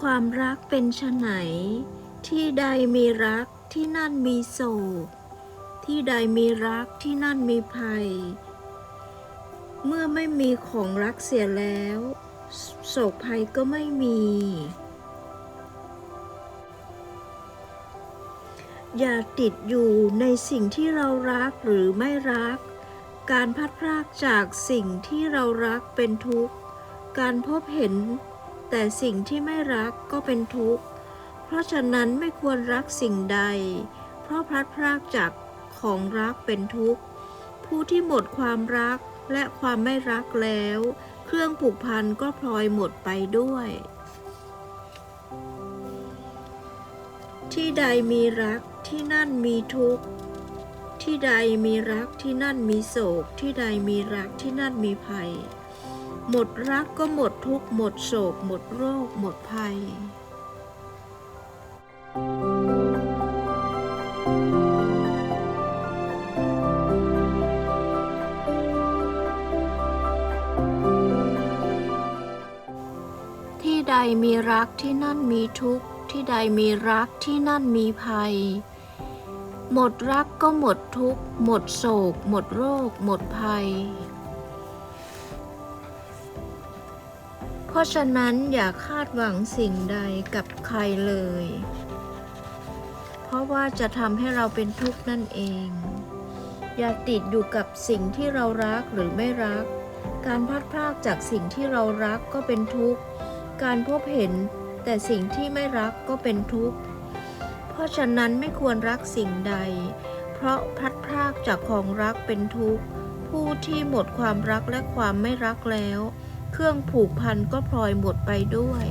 ความรักเป็นไฉนที่ใดมีรักที่นั่นมีโศก ที่ใดมีรักที่นั่นมีภัย เมื่อไม่มีของรักเสียแล้ว โศกภัยก็ไม่มี อย่าติดอยู่ในสิ่งที่เรารักหรือไม่รัก การพัดพรากจากสิ่งที่เรารักเป็นทุกข์ การพบเห็น แต่สิ่งที่ไม่รักก็เป็นทุกข์ เพราะฉะนั้นไม่ควรรักสิ่งใด เพราะพลัดพรากจากของรักเป็นทุกข์ ผู้ที่หมดความรักและความไม่รักแล้ว เครื่องผูกพันก็พลอยหมดไปด้วย ที่ใดมีรักที่นั่นมีทุกข์ ที่ใดมีรักที่นั่นมีโศก ที่ใดมีรักที่นั่นมีภัย หมดรักก็หมดทุกข์หมดโศก หมดโรค หมดภัย ที่ใดมีรักที่นั่นมีทุกข์ ที่ใดมีรักที่นั่นมีภัย หมดรักก็หมดทุกข์ หมดโศก หมดโรค หมดภัย ราะฉะนั้นอย่าคาดหวังสิ่งใดกับใครเลย เพราะว่าจะทำให้เราเป็นทุกข์นั่นเอง อย่าติดอยู่กับสิ่งที่เรารักหรือไม่รัก การพลัดพรากจากสิ่งที่เรารักก็เป็นทุกข์ การพบเห็นแต่สิ่งที่ไม่รักก็เป็นทุกข์ เพราะฉะนั้นไม่ควรรักสิ่งใด เพราะพลัดพรากจากของรักเป็นทุกข์ ผู้ที่หมดความรักและความไม่รักแล้ว เครื่องผูกพันก็พลอยหมดไปด้วย